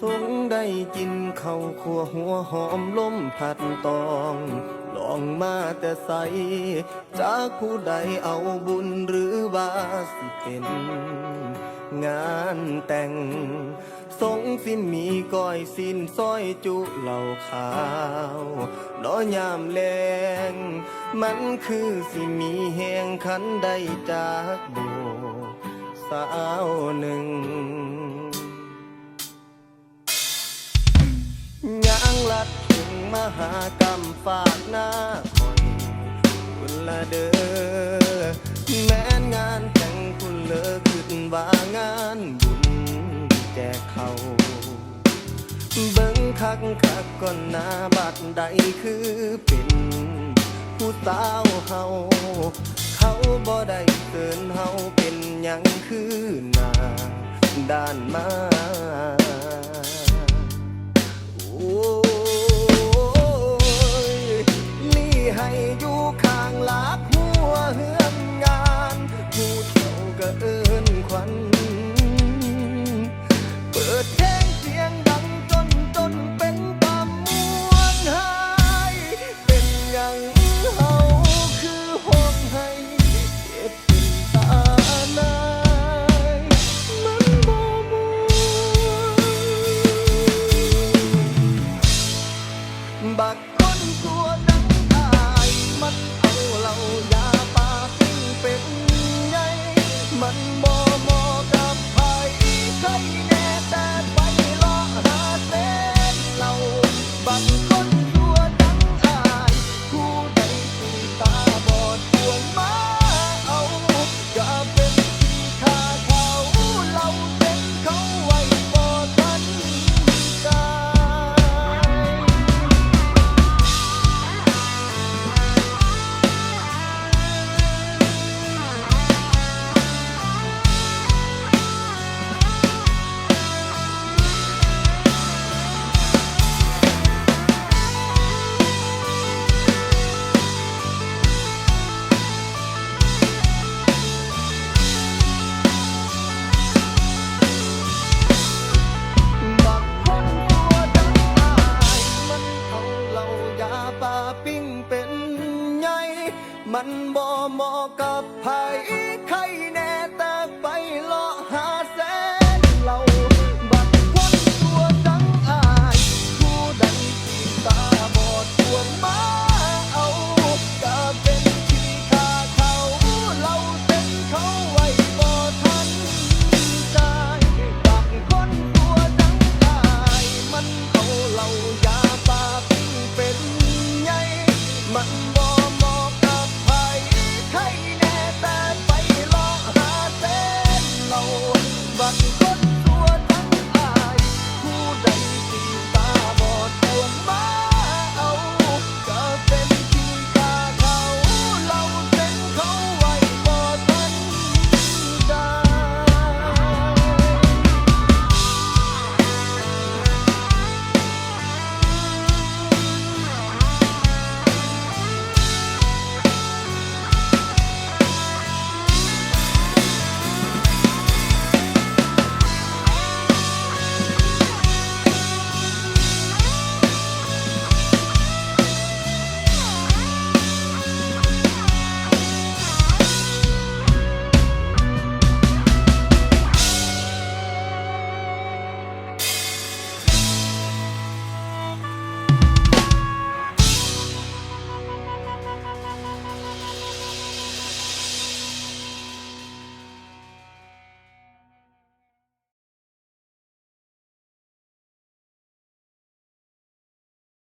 สงได้กินข้าวขัวหัวหอมล้มผัดตอง ลองมาแต่ใส จากผู้ใดเอาบุญหรือว่าสิเป็น งานแต่ง สงสิมีก้อยสินซอยจุเหล่าขาวน้อยามแลงมันคือสิมีแหงขันได้จากโบสาวหนึ่ง หากรรมฝากหน้าคอยคุณละเด้อแม้นงานแต่งคุณเลิกขึ้นว่างานบุญแจกเขาเบิ่งคักคักก่อนหน้าบัดใดคือเป็นผู้สาวเฮาเขาบ่ได้เกินเฮาเป็นหยังคือหน้าด้านมา มันบ่เหมาะกับไผใครแน่แต่